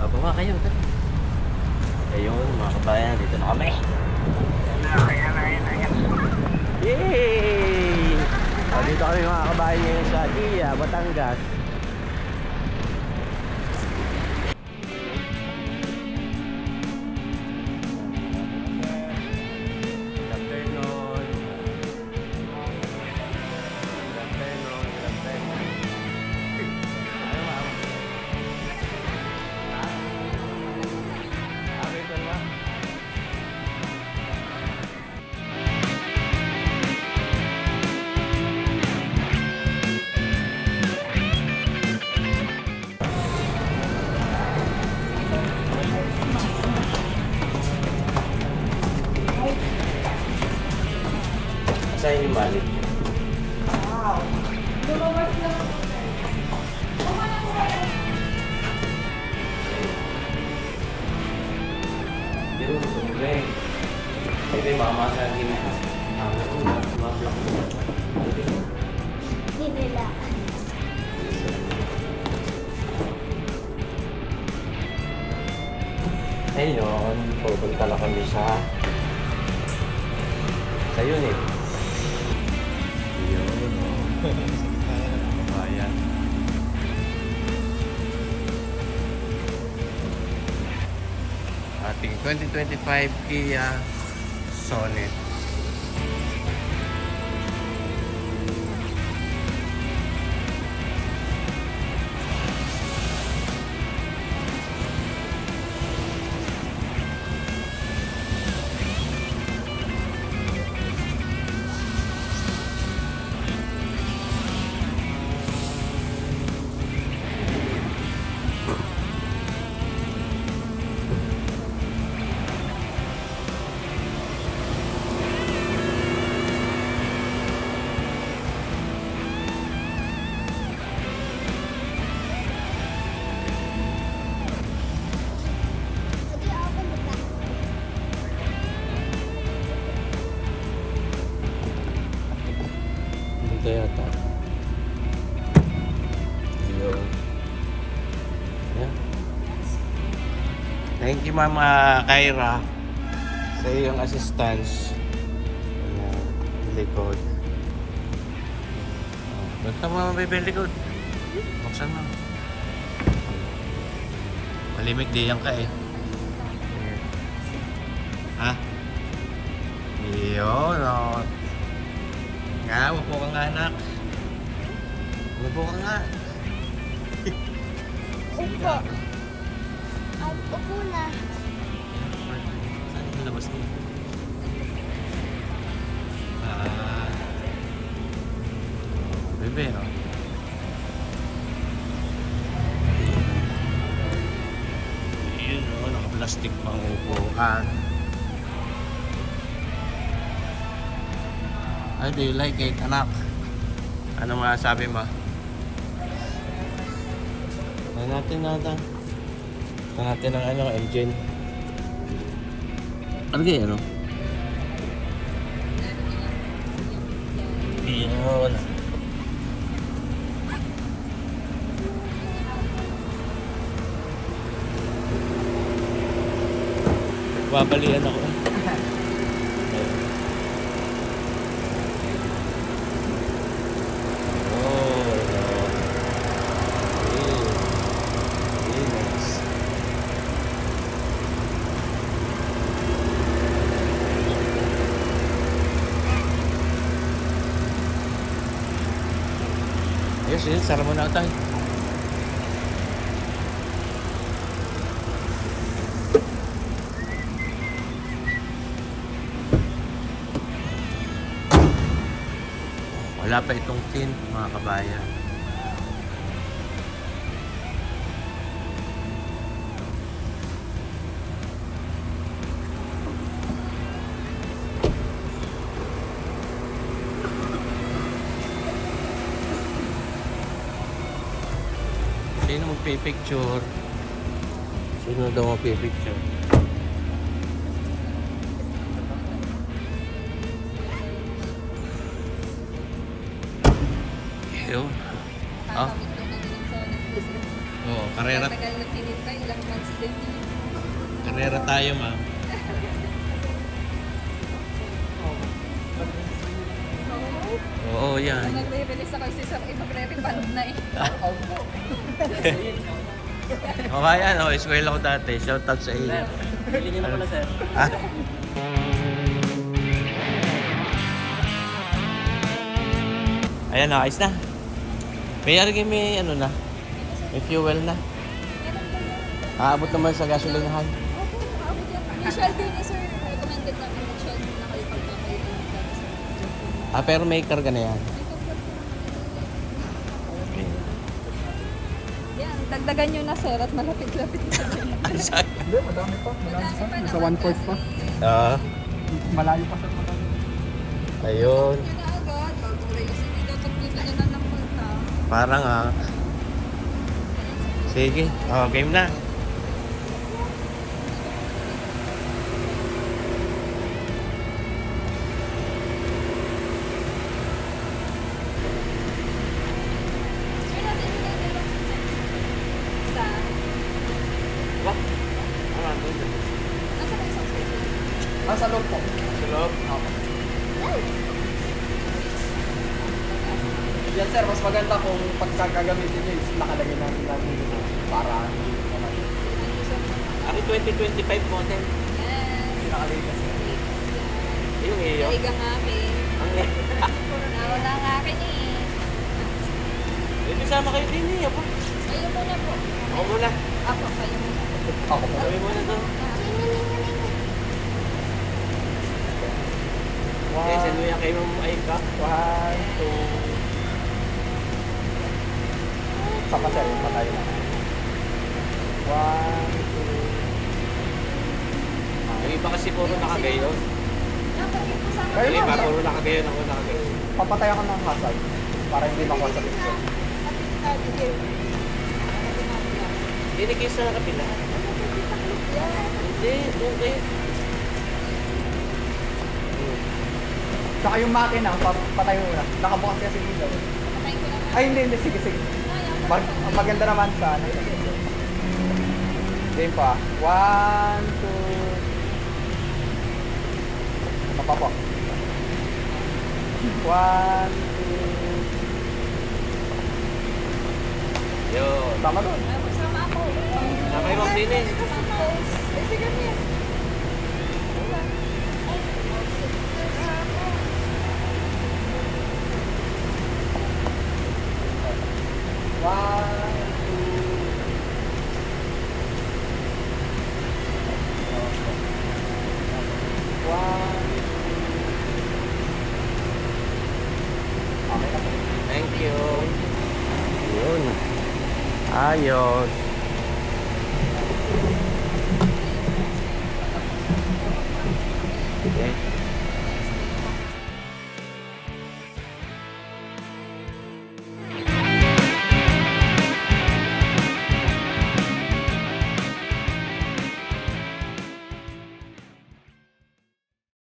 o, baba kayo. Ayun, mga kabayan, dito na kami. Yay! O, dito kami mga kabayan ngayon sa Iya, Batangas. Saan yung balik? Yun, sumbre. Ito yung mamasa ng gina. Ano ko, ma-block ko. Hindi nila. Ayun, pupunta lang kami sa... Sa yun 2025 Kia Sonet. Thank you, Mama Kyra, sa iyong assistance. Ayan, likod. Ba't ka Mama Bebe likod? Buksan mo. Malimig di yan ka eh. Ha? Yun, oh. Nga, upo ka nga anak. Upo ka nga. Upo. At upo na. Saan yung labas niya? Ah. Oh, bebe? Yun, no? Naka-plastic pang upuan. How do you like it, anak? Ano masasabi mo? Ano natin natin? Natin ang ano, engine. Ano kaya, ano? Yun. Babalian ako. Yes, yes. Sara mo na tayo. Wala pa itong tin, mga kabayan. Sino magpipicture? Sino daw magpipicture? Yun. Ah? Karera, Tagal na pinintay, ilang months din. karera tayo, ma'am. Oo, Kung yan. nagre-release ako Sir, eh, magre-refund na eh. O kaya, no, eskwela ko dati. Shout out sa iyo. Bili niyo na pala, sir. Ah. Ayan na, ayos na. May arigay may ano na. May fuel na. Aabot naman sa gasolinahan. Opo, abot yan. Initial din eh, sir. Ah, pero may karga na yan. Okay. Yan, dagdagan nyo na sir at malapit-lapit na din. Hindi, madami pa. Madami pa. Sa one fourth pa. Ah, Malayo pa sa madami. ayun. Parang ah. Sige. Oh, game na. Sir, nasa inyo na yung Sa, Wah. Ano, nasa kayo sa station? Nasa loob po. Sa loob. Yan sir, mas maganda kung pagkagamitin nyo is nakalagay natin natin dito para hindi naman Ako 2025 model. Yes. nakalagay sir. Yung iyo. Naiga nga amin. Ang Nawala nga akin eh. Hindi sama kayo din eh. Ako. Kayo muna po. Ako muna. Ako, kayo muna. Ako po. Kami muna doon. Okay, send mo yan kay Ma'am Aika. One, two. Saka sir, patay na. One, two. Yung iba kasi puro nakagayon. Kayo Yung iba puro nakagayon. Ako nakagayon. Papatay ako ng hazard para hindi makuha sa picture. Hindi kayo sa kapila. Hindi, doon kayo. Saka yung makina, pa- patay mo na. Nakabukas kasi dito. Ay, hindi, hindi. Sige, sige. Mag ang maganda naman sa ano. Game pa. One, two. Ano pa po? One, two. Yun. Tama doon. Ay, Sama ako. Ma'am Dine. Eh, sige miss. Ayos. Okay.